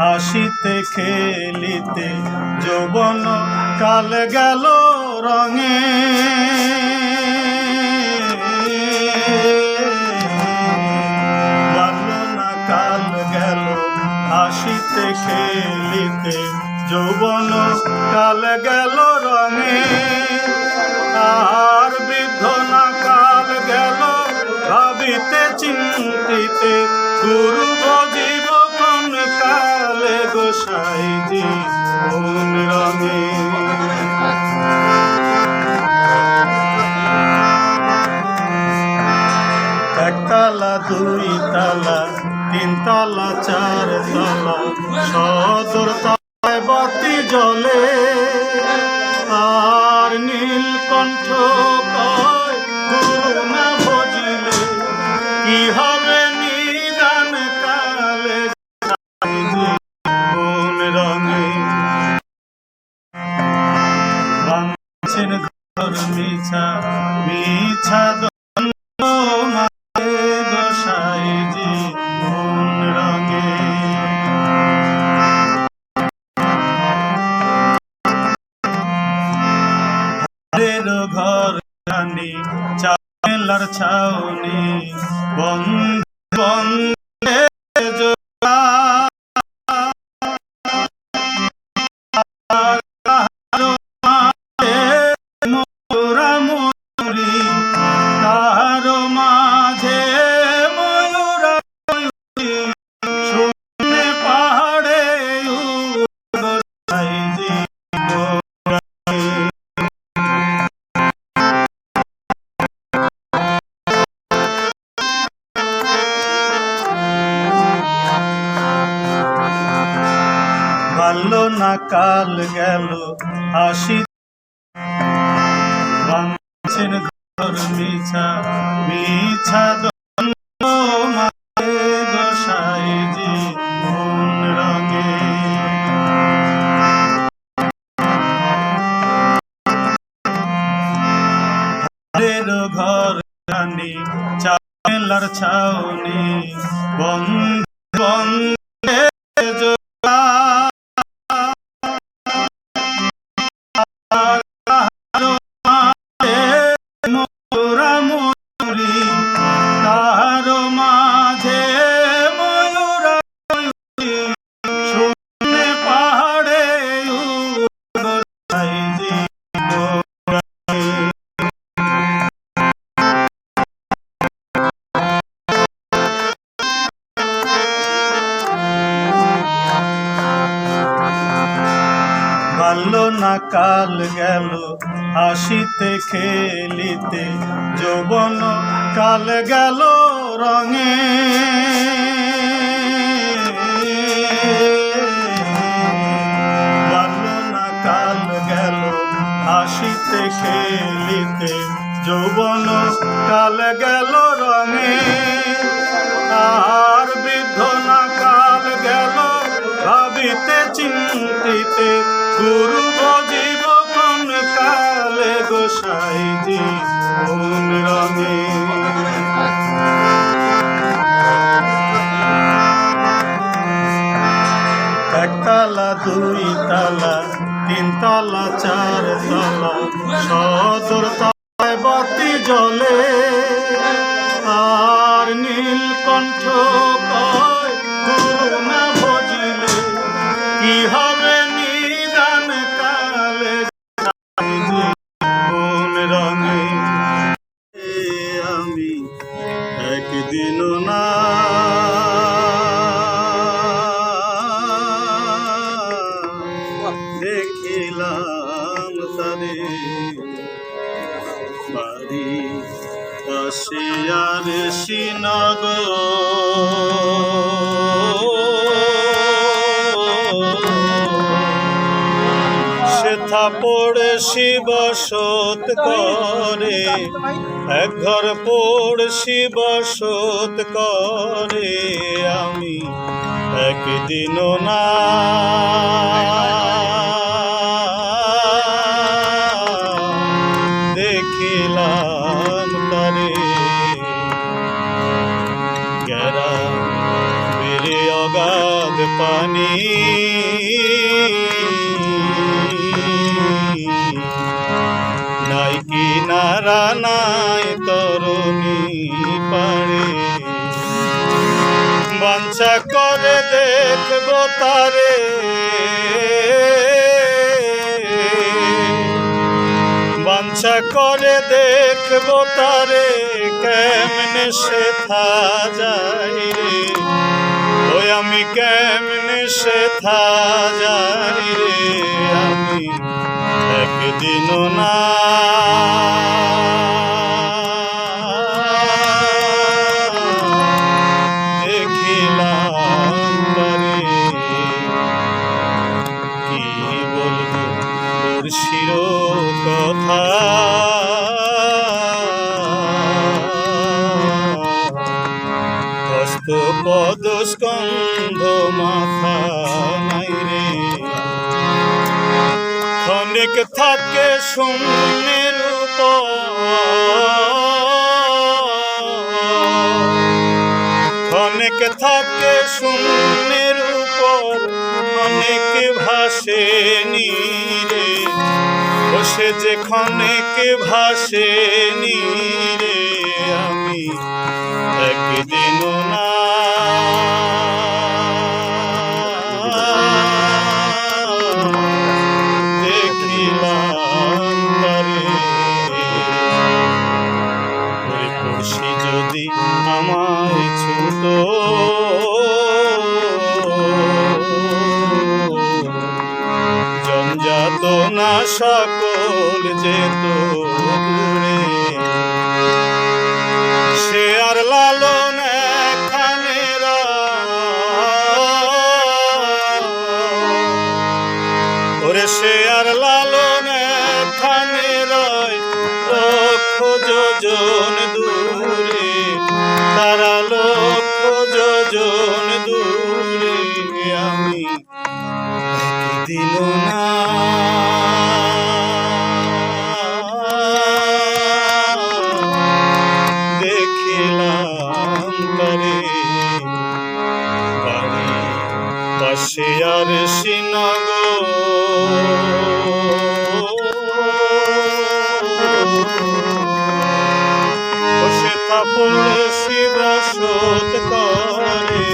হাসিতে, খেলিতে যৌবন কাল গেল রঙে। কাল গেল খেলিতে যৌবন কাল গেল রঙে। আর বৃদ্ধ না কাল গেল ভাবিতে, চিন্তিতে, গুরু তালা চার তালা সদর তালায় বাতি জলে আর নীলকণ্ঠ চালার কাল গেল হাসি বাংছেন ঘর মিছা মিছা ঘর জানি বন্ধ বন্ধে না কাল গেল হাসিতে খেলিতে, যৌবন কাল গেল রঙে। কাল গেল হাসিতে খেলিতে, যৌবন কাল গেল রঙে। আর চিন্তিতে গুরু জীব কোন কালে গোসাই জি কোন রঙে। একতলা দুই তালা তিন তালা চার তালা সদর তালায় বাতি জ্বলে। বাড়ি পাশে আর সিনগ। সেথা পড়ে শিবসত করে, এক ঘর পড়শি বসত করে, আমি একদিনও না। গেরা বেড়ে অগাধ পা জানি নাই কি নারা নাই তরুণী পারে। বাঞ্ছা করে দেখব তারে। বাঞ্ছা করে দেখব তারে, কেমনে সে থা যাই রে। আমি কেমনে সে যাই রে আমি? একদিনও না। শির কথা হস্ত পদ স্কন্ধ মাথা রে। ক্ষণিক থাকে শূন্যের অনেক থাকে শূন্যের উপর, অনেক ভাসে নীরে বসে যে ক্ষণেক ভাসে নীরে সকল যেত দূরে। সে আর লালন ওরে সে আর লালন এখানে রয়। দূরে। তারা লক্ষ দূরে। আমি দিল পাশে আর শ্রীনগর বসে থাপড় শিব শোধ করে